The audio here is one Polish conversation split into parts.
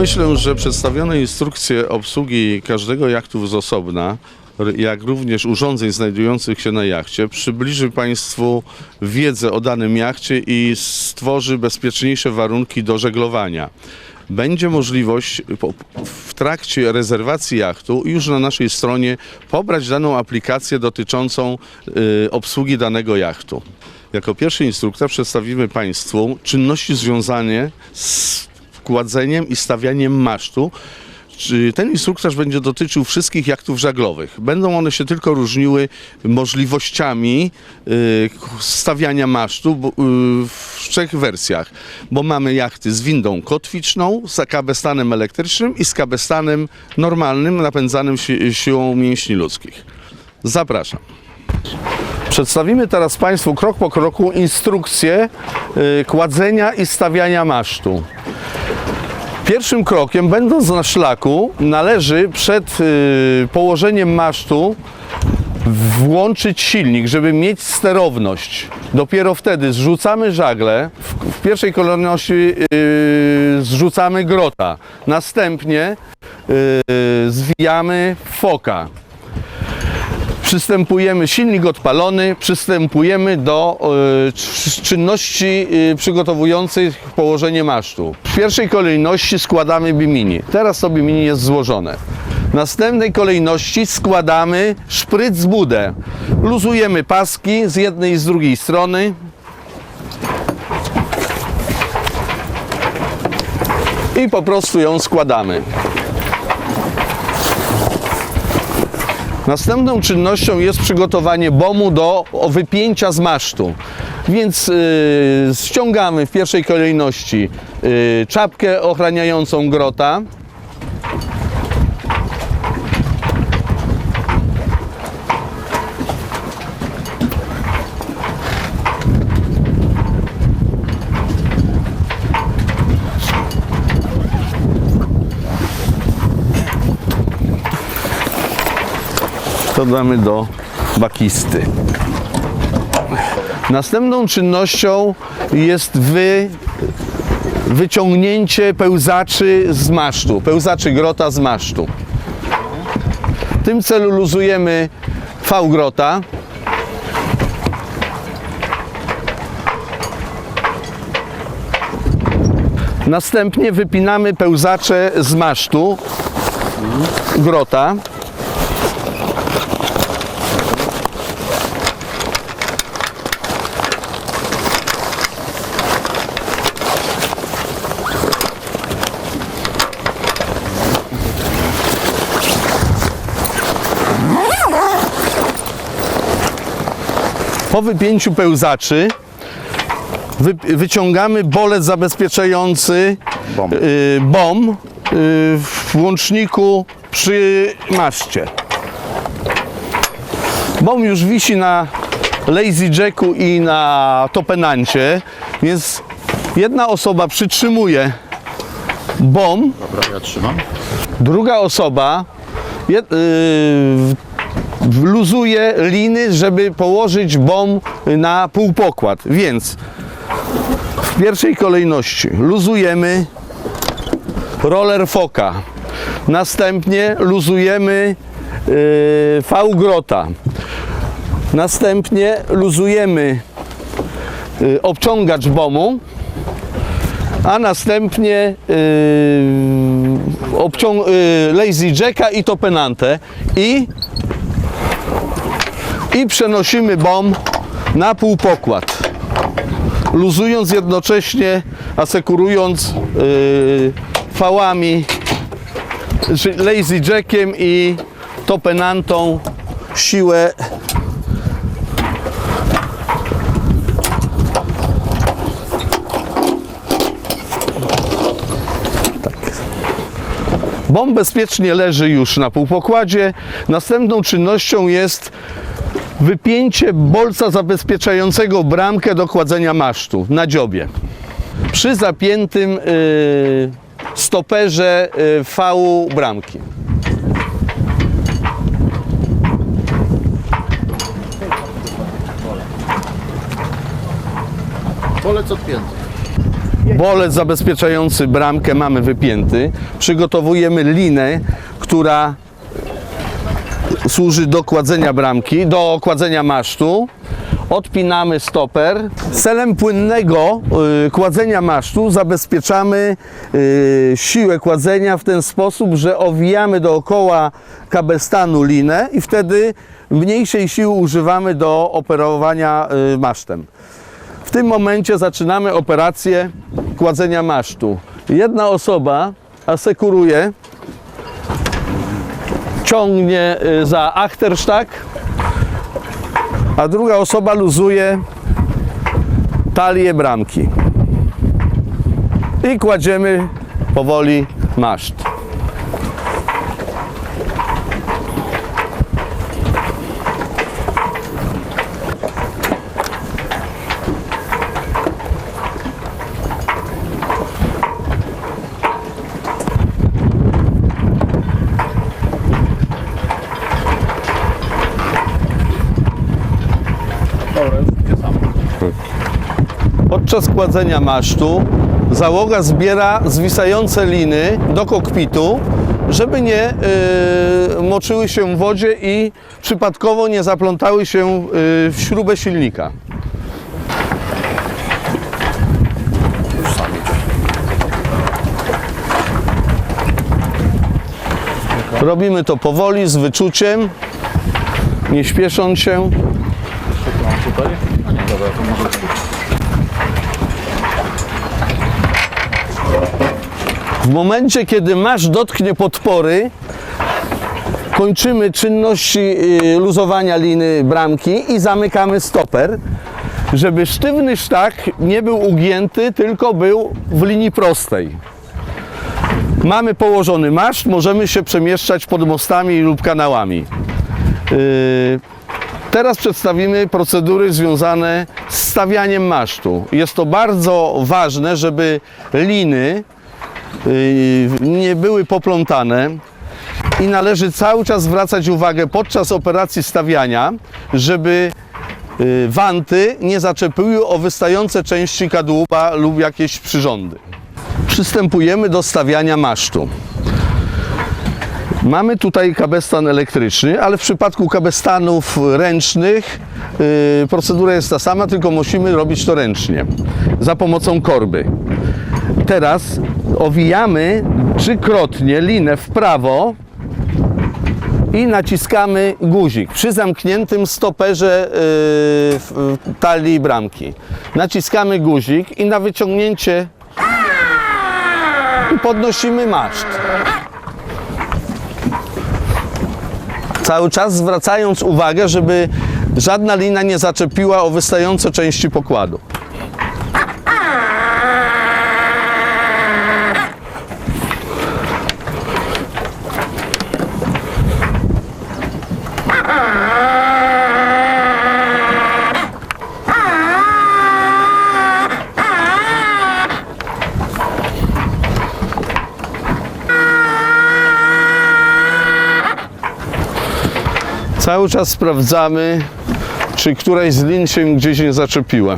Myślę, że przedstawione instrukcje obsługi każdego jachtu z osobna, jak również urządzeń znajdujących się na jachcie, przybliży Państwu wiedzę o danym jachcie i stworzy bezpieczniejsze warunki do żeglowania. Będzie możliwość w trakcie rezerwacji jachtu już na naszej stronie pobrać daną aplikację dotyczącą y, obsługi danego jachtu. Jako pierwszy instruktor przedstawimy Państwu czynności związane z kładzeniem i stawianiem masztu. Ten instruktaż będzie dotyczył wszystkich jachtów żaglowych. Będą one się tylko różniły możliwościami y, stawiania masztu y, w trzech wersjach, bo mamy jachty z windą kotwiczną, z kabestanem elektrycznym i z kabestanem normalnym napędzanym si siłą mięśni ludzkich. Zapraszam. Przedstawimy teraz Państwu krok po kroku instrukcję y, kładzenia i stawiania masztu. Pierwszym krokiem, będąc na szlaku, należy przed y, położeniem masztu włączyć silnik, żeby mieć sterowność. Dopiero wtedy zrzucamy żagle, w, pierwszej kolejności y, zrzucamy grota, następnie y, zwijamy foka. Przystępujemy, silnik odpalony, przystępujemy do cz- czynności y, przygotowujących położenie masztu. W pierwszej kolejności składamy bimini. Teraz to bimini jest złożone. W następnej kolejności składamy szpryc z budę. Luzujemy paski z jednej i z drugiej strony. I po prostu ją składamy. Następną czynnością jest przygotowanie bomu do wypięcia z masztu. Więc y, ściągamy w pierwszej kolejności y, czapkę ochraniającą grota. To do bakisty. Następną czynnością jest wy, wyciągnięcie pełzaczy z masztu, pełzaczy grota z masztu. W tym celu luzujemy V grota. Następnie wypinamy pełzacze z masztu grota. Po wypięciu pełzaczy wy, wyciągamy bolec zabezpieczający Bom. y, bom y, w łączniku przy maszcie. Bom już wisi na lazy jacku i na topenancie, więc jedna osoba przytrzymuje bom, Dobra, ja trzymam. druga osoba je, yy, luzuje liny, żeby położyć bom na półpokład. Więc w pierwszej kolejności luzujemy roller foka. Następnie luzujemy yy, V grota. Następnie luzujemy yy, obciągacz bomu a następnie yy, yy, lazy jacka i topenantę i, i przenosimy bom na półpokład luzując jednocześnie asekurując yy, fałami lazy jackiem i topenantą siłę Bomb bezpiecznie leży już na półpokładzie. Następną czynnością jest wypięcie bolca zabezpieczającego bramkę do kładzenia masztu na dziobie. Przy zapiętym y, stoperze y, fału bramki. Polec odpięty. Bolec zabezpieczający bramkę mamy wypięty. Przygotowujemy linę, która służy do kładzenia bramki, do kładzenia masztu. Odpinamy stoper. Celem płynnego y, kładzenia masztu zabezpieczamy y, siłę kładzenia w ten sposób, że owijamy dookoła kabestanu linę i wtedy mniejszej siły używamy do operowania y, masztem. W tym momencie zaczynamy operację kładzenia masztu. Jedna osoba asekuruje, ciągnie y, za achtersztak, a druga osoba luzuje talię bramki. I kładziemy powoli maszt. Podczas kładzenia masztu załoga zbiera zwisające liny do kokpitu, żeby nie y, moczyły się w wodzie i przypadkowo nie zaplątały się y, w śrubę silnika. Robimy to powoli, z wyczuciem, nie śpiesząc się. W momencie, kiedy masz dotknie podpory, kończymy czynności y, luzowania liny bramki i zamykamy stoper, żeby sztywny sztak nie był ugięty, tylko był w linii prostej. Mamy położony maszt, możemy się przemieszczać pod mostami lub kanałami. Yy, Teraz przedstawimy procedury związane z stawianiem masztu. Jest to bardzo ważne, żeby liny nie były poplątane i należy cały czas zwracać uwagę podczas operacji stawiania, żeby yy, wanty nie zaczepiły o wystające części kadłuba lub jakieś przyrządy. Przystępujemy do stawiania masztu. Mamy tutaj kabestan elektryczny, ale w przypadku kabestanów ręcznych yy, procedura jest ta sama, tylko musimy robić to ręcznie za pomocą korby. Teraz owijamy trzykrotnie linę w prawo i naciskamy guzik przy zamkniętym stoperze yy, talii bramki. Naciskamy guzik i na wyciągnięcie podnosimy maszt. Cały czas zwracając uwagę, żeby żadna lina nie zaczepiła o wystające części pokładu. Cały czas sprawdzamy, czy któraś z lin się gdzieś nie zaczepiła.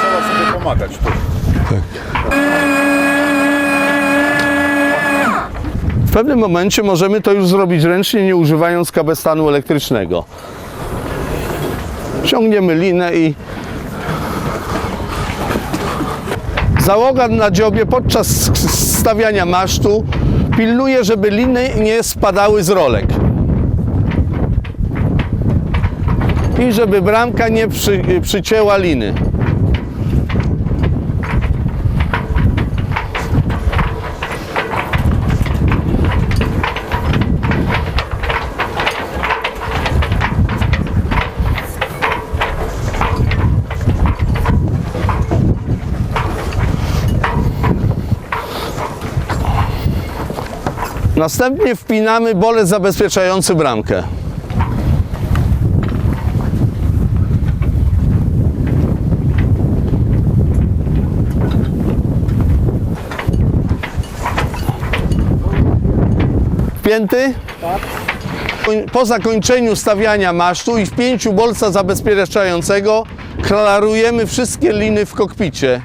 Trzeba sobie pomagać tu. Pewnym momencie możemy to już zrobić ręcznie, nie używając kabestanu elektrycznego. Ciągniemy linę i załoga na dziobie podczas stawiania masztu pilnuje, żeby liny nie spadały z rolek. I żeby bramka nie przy, przycięła liny. Następnie wpinamy bolec zabezpieczający bramkę. Wpięty? Tak. Po zakończeniu stawiania masztu i wpięciu bolca zabezpieczającego klarujemy wszystkie liny w kokpicie,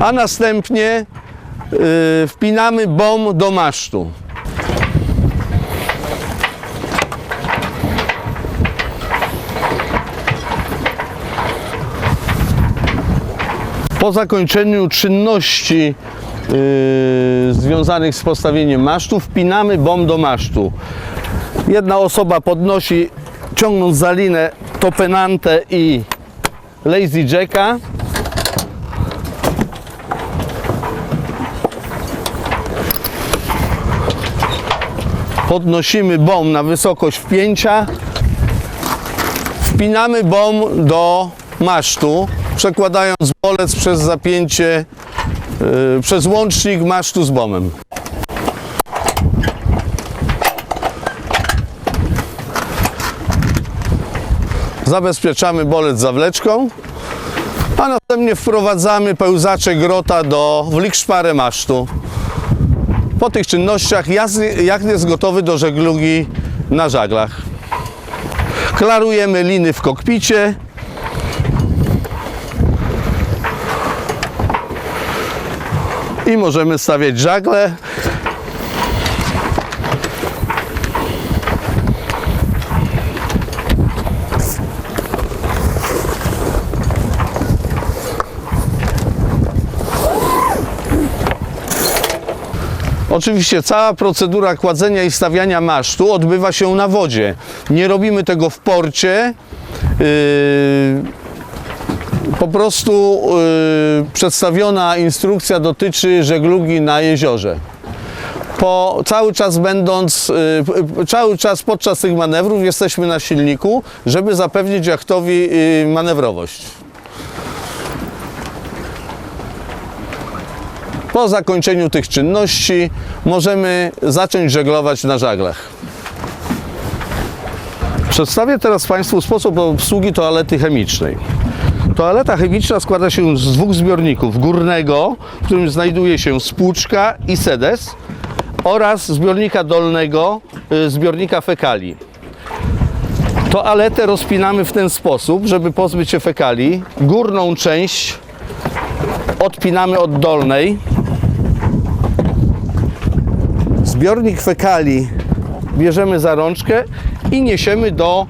a następnie yy, wpinamy bom do masztu. Po zakończeniu czynności yy, związanych z postawieniem masztu wpinamy bom do masztu. Jedna osoba podnosi, ciągnąc za linę topenantę i lazy jacka. Podnosimy bom na wysokość wpięcia. Wpinamy bom do masztu, przekładając bolec przez zapięcie, yy, przez łącznik masztu z bomem. Zabezpieczamy bolec zawleczką, a następnie wprowadzamy pełzacze grota do wlikszparę masztu. Po tych czynnościach jacht jest gotowy do żeglugi na żaglach. Klarujemy liny w kokpicie. I możemy stawiać żagle. Oczywiście cała procedura kładzenia i stawiania masztu odbywa się na wodzie. Nie robimy tego w porcie. Yy, po prostu yy, przedstawiona instrukcja dotyczy żeglugi na jeziorze. Po, cały czas będąc, yy, cały czas podczas tych manewrów jesteśmy na silniku, żeby zapewnić jachtowi yy, manewrowość. Po zakończeniu tych czynności możemy zacząć żeglować na żaglach. Przedstawię teraz Państwu sposób obsługi toalety chemicznej. Toaleta chemiczna składa się z dwóch zbiorników. Górnego, w którym znajduje się spłuczka i sedes oraz zbiornika dolnego, y, zbiornika fekali. Toaletę rozpinamy w ten sposób, żeby pozbyć się fekali. Górną część odpinamy od dolnej. Zbiornik fekali bierzemy za rączkę i niesiemy do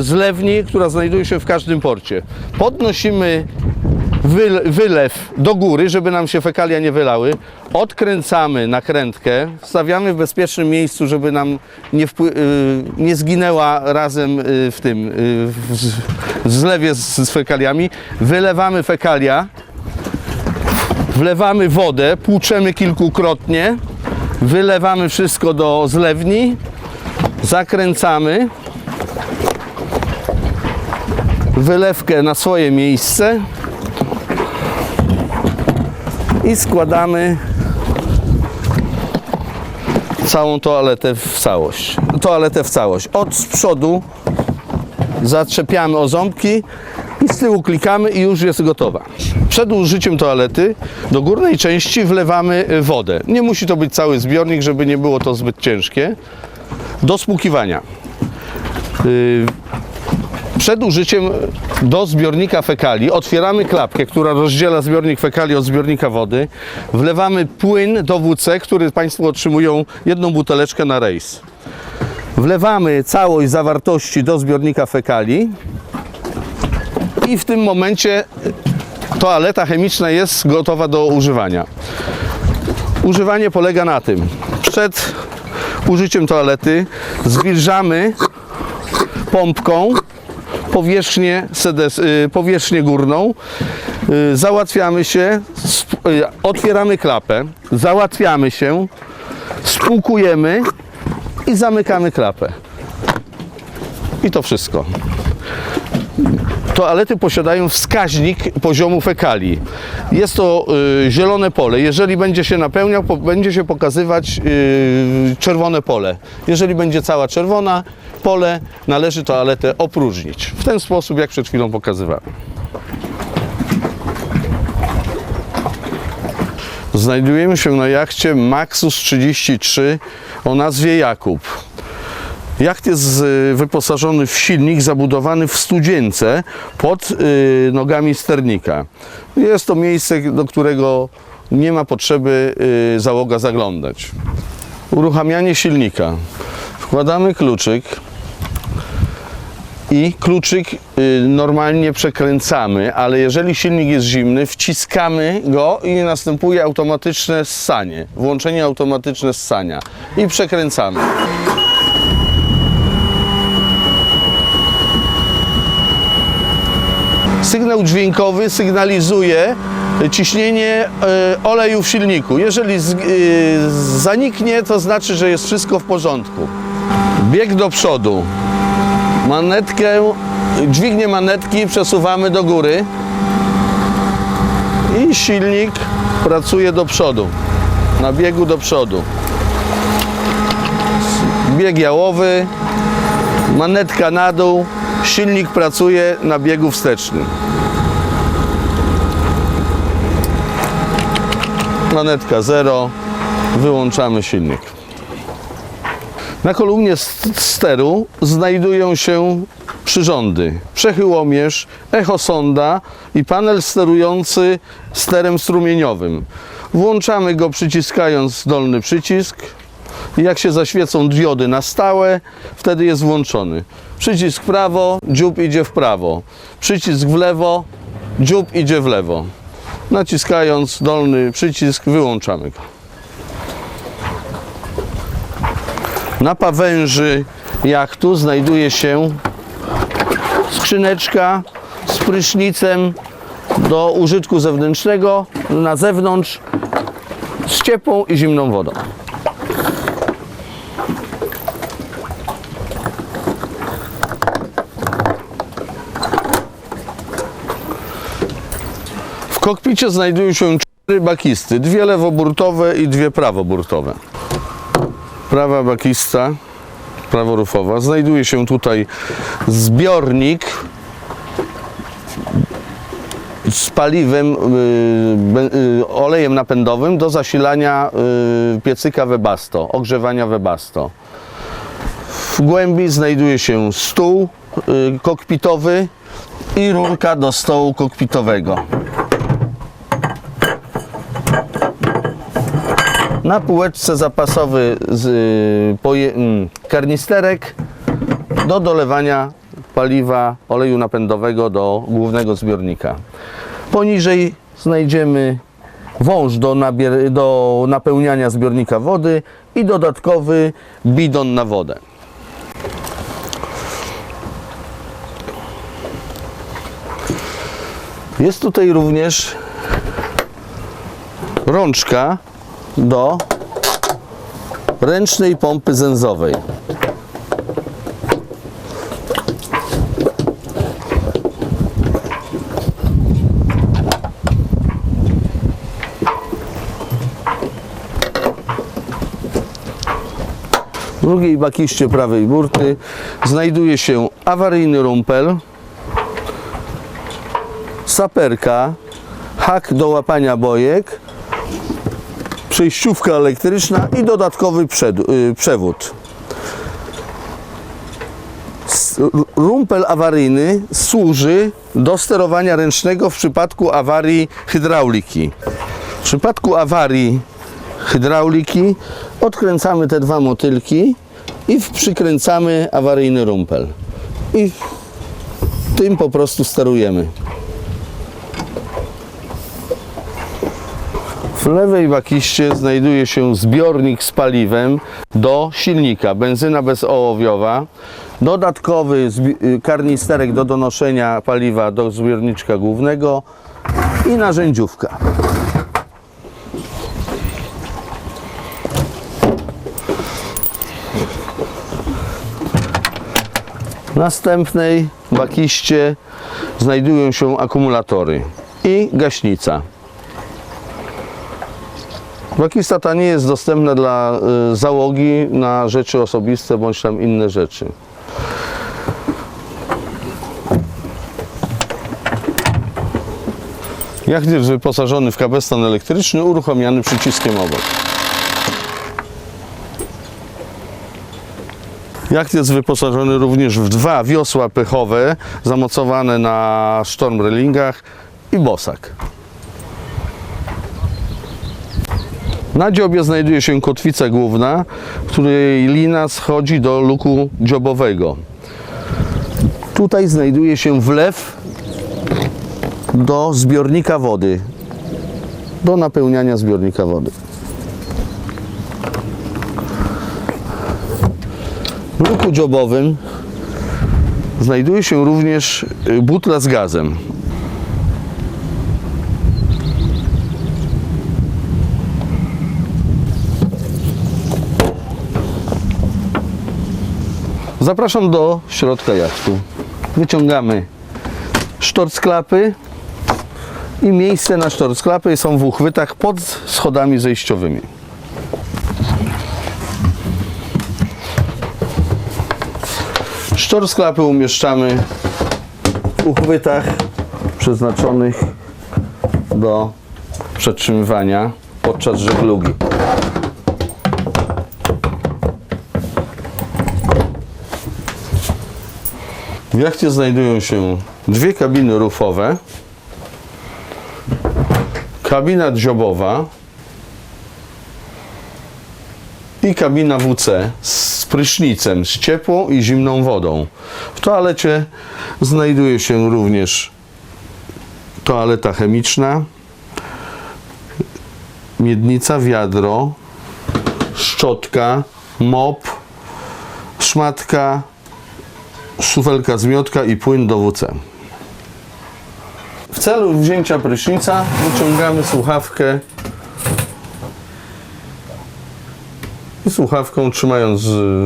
zlewni, która znajduje się w każdym porcie. Podnosimy wyl- wylew do góry, żeby nam się fekalia nie wylały. Odkręcamy nakrętkę, stawiamy w bezpiecznym miejscu, żeby nam nie, y, nie zginęła razem y, w tym y, w zlewie z, z fekaliami. Wylewamy fekalia, wlewamy wodę, płuczemy kilkukrotnie, wylewamy wszystko do zlewni, zakręcamy wylewkę na swoje miejsce i składamy całą toaletę w całość. Toaletę w całość. Od z przodu zaczepiamy o ząbki i z tyłu klikamy i już jest gotowa. Przed użyciem toalety do górnej części wlewamy y, wodę. Nie musi to być cały zbiornik, żeby nie było to zbyt ciężkie. Do spłukiwania. Przed użyciem do zbiornika fekali otwieramy klapkę, która rozdziela zbiornik fekali od zbiornika wody. Wlewamy płyn do WC, który Państwo otrzymują jedną buteleczkę na rejs. Wlewamy całość zawartości do zbiornika fekali i w tym momencie toaleta chemiczna jest gotowa do używania. Używanie polega na tym. Przed użyciem toalety zwilżamy pompką powierzchnię, sedes, y, powierzchnię górną, y, załatwiamy się, y, otwieramy klapę, załatwiamy się, spłukujemy i zamykamy klapę. I to wszystko. Toalety posiadają wskaźnik poziomu fekali. Jest to y, zielone pole. Jeżeli będzie się napełniał, po, będzie się pokazywać y, czerwone pole. Jeżeli będzie cała czerwona pole, należy toaletę opróżnić. W ten sposób, jak przed chwilą pokazywałem. Znajdujemy się na jachcie Maxus 33 o nazwie Jakub. Jacht jest y, wyposażony w silnik zabudowany w studzience pod y, nogami sternika. Jest to miejsce, do którego nie ma potrzeby y, załoga zaglądać. Uruchamianie silnika. Wkładamy kluczyk i kluczyk y, normalnie przekręcamy, ale jeżeli silnik jest zimny, wciskamy go i następuje automatyczne ssanie, włączenie automatyczne ssania i przekręcamy. Sygnał dźwiękowy sygnalizuje ciśnienie e, oleju w silniku. Jeżeli e, zaniknie, to znaczy, że jest wszystko w porządku. Bieg do przodu. Manetkę, dźwignię manetki przesuwamy do góry i silnik pracuje do przodu. Na biegu do przodu. Bieg jałowy, manetka na dół, silnik pracuje na biegu wstecznym. Manetka 0, wyłączamy silnik. Na kolumnie st- steru znajdują się przyrządy, przechyłomierz, echosonda i panel sterujący sterem strumieniowym. Włączamy go przyciskając dolny przycisk. Jak się zaświecą diody na stałe, wtedy jest włączony. Przycisk prawo, dziób idzie w prawo. Przycisk w lewo, dziób idzie w lewo. Naciskając dolny przycisk, wyłączamy go. Na pawęży jachtu znajduje się skrzyneczka z prysznicem do użytku zewnętrznego na zewnątrz z ciepłą i zimną wodą. W kokpicie znajdują się cztery bakisty, dwie lewoburtowe i dwie prawoburtowe. Prawa bakista, praworufowa. Znajduje się tutaj zbiornik z paliwem, y, y, olejem napędowym do zasilania y, piecyka Webasto, ogrzewania Webasto. W głębi znajduje się stół kokpitowy i rurka do stołu kokpitowego. Na półeczce zapasowy z, y, poje, mm, karnisterek do dolewania paliwa oleju napędowego do głównego zbiornika. Poniżej znajdziemy wąż do, do napełniania zbiornika wody i dodatkowy bidon na wodę. Jest tutaj również rączka do ręcznej pompy zęzowej. W drugiej bakiście prawej burty znajduje się awaryjny rumpel, saperka, hak do łapania bojek, przejściówka elektryczna i dodatkowy y, przewód. Rumpel awaryjny służy do sterowania ręcznego w przypadku awarii hydrauliki. W przypadku awarii hydrauliki odkręcamy te dwa motylki i przykręcamy awaryjny rumpel. I tym po prostu sterujemy. W lewej bakiście znajduje się zbiornik z paliwem do silnika, benzyna bezołowiowa, dodatkowy y, karnisterek do donoszenia paliwa do zbiorniczka głównego i narzędziówka. Następnej bakiście znajdują się akumulatory i gaśnica. Bakista ta nie jest dostępna dla y, załogi na rzeczy osobiste bądź tam inne rzeczy. Jacht jest wyposażony w kabestan elektryczny uruchamiany przyciskiem obok. Jacht jest wyposażony również w dwa wiosła pechowe zamocowane na sztorm railingach i bosak. Na dziobie znajduje się kotwica główna, której lina schodzi do luku dziobowego. Tutaj znajduje się wlew do zbiornika wody, do napełniania zbiornika wody. W luku dziobowym znajduje się również butla z gazem. Zapraszam do środka jachtu. Wyciągamy sztorc klapy i miejsce na sztorc klapy są w uchwytach pod schodami zejściowymi. Sztorc klapy umieszczamy w uchwytach przeznaczonych do przetrzymywania podczas żeglugi. W jachcie znajdują się dwie kabiny rufowe, kabina dziobowa i kabina WC z prysznicem, z ciepłą i zimną wodą. W toalecie znajduje się również toaleta chemiczna, miednica, wiadro, szczotka, mop, szmatka, szufelka zmiotka i płyn do WC. W celu wzięcia prysznica wyciągamy słuchawkę i słuchawką trzymając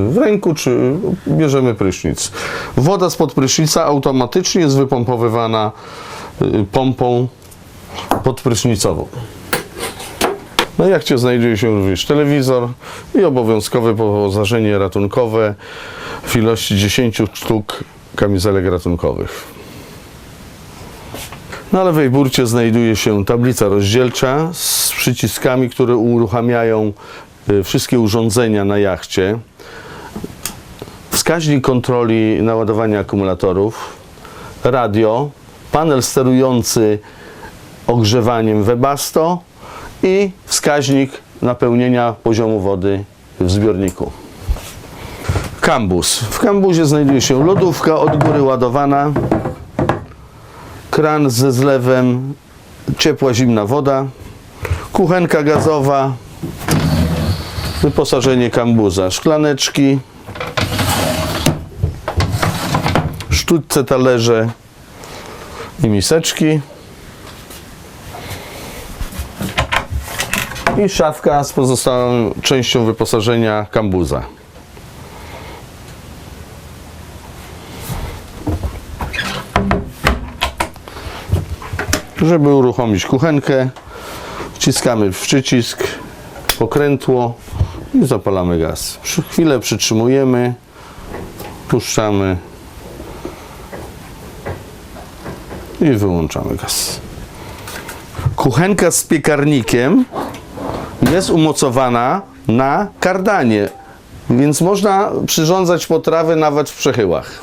w ręku, czy bierzemy prysznic. Woda spod prysznica automatycznie jest wypompowywana y, pompą podprysznicową. Na jachcie znajduje się również telewizor i obowiązkowe wyposażenie ratunkowe w ilości 10 sztuk kamizelek ratunkowych. Na lewej burcie znajduje się tablica rozdzielcza z przyciskami, które uruchamiają y, wszystkie urządzenia na jachcie. Wskaźnik kontroli naładowania akumulatorów, radio, panel sterujący ogrzewaniem Webasto i wskaźnik napełnienia poziomu wody w zbiorniku. Kambus. W kambuzie znajduje się lodówka od góry ładowana, kran ze zlewem ciepła, zimna woda, kuchenka gazowa, wyposażenie kambuza, szklaneczki, sztućce, talerze i miseczki i szafka z pozostałą częścią wyposażenia kambuza. Żeby uruchomić kuchenkę, wciskamy w przycisk, pokrętło i zapalamy gaz. Chwilę przytrzymujemy, puszczamy i wyłączamy gaz. Kuchenka z piekarnikiem jest umocowana na kardanie, więc można przyrządzać potrawy nawet w przechyłach.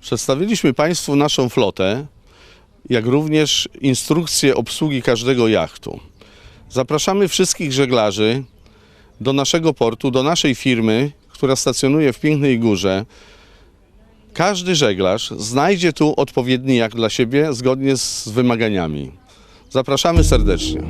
Przedstawiliśmy Państwu naszą flotę, jak również instrukcję obsługi każdego jachtu. Zapraszamy wszystkich żeglarzy do naszego portu, do naszej firmy, która stacjonuje w Pięknej Górze. Każdy żeglarz znajdzie tu odpowiedni jacht dla siebie zgodnie z wymaganiami. Zapraszamy serdecznie.